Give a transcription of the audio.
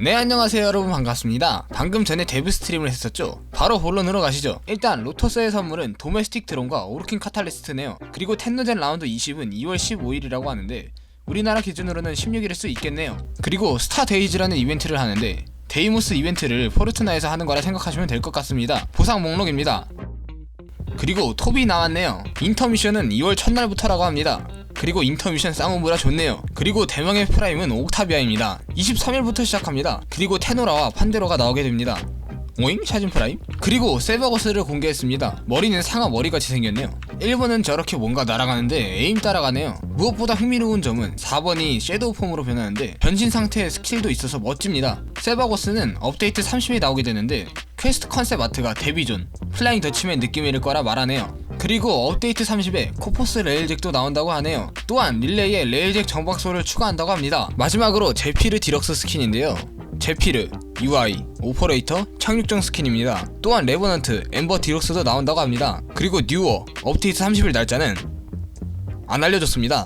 네 안녕하세요 여러분. 반갑습니다. 방금 전에 데브 스트림을 했었죠? 바로 본론으로 가시죠. 일단 로터스의 선물은 도메스틱 드론과 오르킨 카탈리스트네요. 그리고 텐노젠 라운드 20은 2월 15일이라고 하는데 우리나라 기준으로는 16일일 수 있겠네요. 그리고 스타 데이즈라는 이벤트를 하는데 데이모스 이벤트를 포르투나에서 하는 거라 생각하시면 될 것 같습니다. 보상 목록입니다. 그리고 톱이 나왔네요. 인터미션은 2월 첫날부터라고 합니다 그리고 인터미션 쌍우무라 좋네요. 그리고 대망의 프라임은 옥타비아입니다. 23일부터 시작합니다. 그리고 테노라와 판데로가 나오게 됩니다. 오잉? 샤진 프라임? 그리고 세버거스를 공개했습니다. 머리는 상아 머리같이 생겼네요. 1번은 저렇게 뭔가 날아가는데 에임 따라가네요. 무엇보다 흥미로운 점은 4번이 섀도우 폼으로 변하는데 변신 상태의 스킬도 있어서 멋집니다. 세버거스는 업데이트 30에 나오게 되는데 퀘스트 컨셉 아트가 데뷔존, 플라잉 더치맨 느낌일 거라 말하네요. 그리고 업데이트 30에 코포스 레일잭도 나온다고 하네요. 또한 릴레이에 레일잭 정박소를 추가한다고 합니다. 마지막으로 제피르 디럭스 스킨인데요. 제피르, UI, 오퍼레이터, 착륙정 스킨입니다. 또한 레버넌트, 엠버 디럭스도 나온다고 합니다. 그리고 뉴어, 업데이트 30일 날짜는 안 알려줬습니다.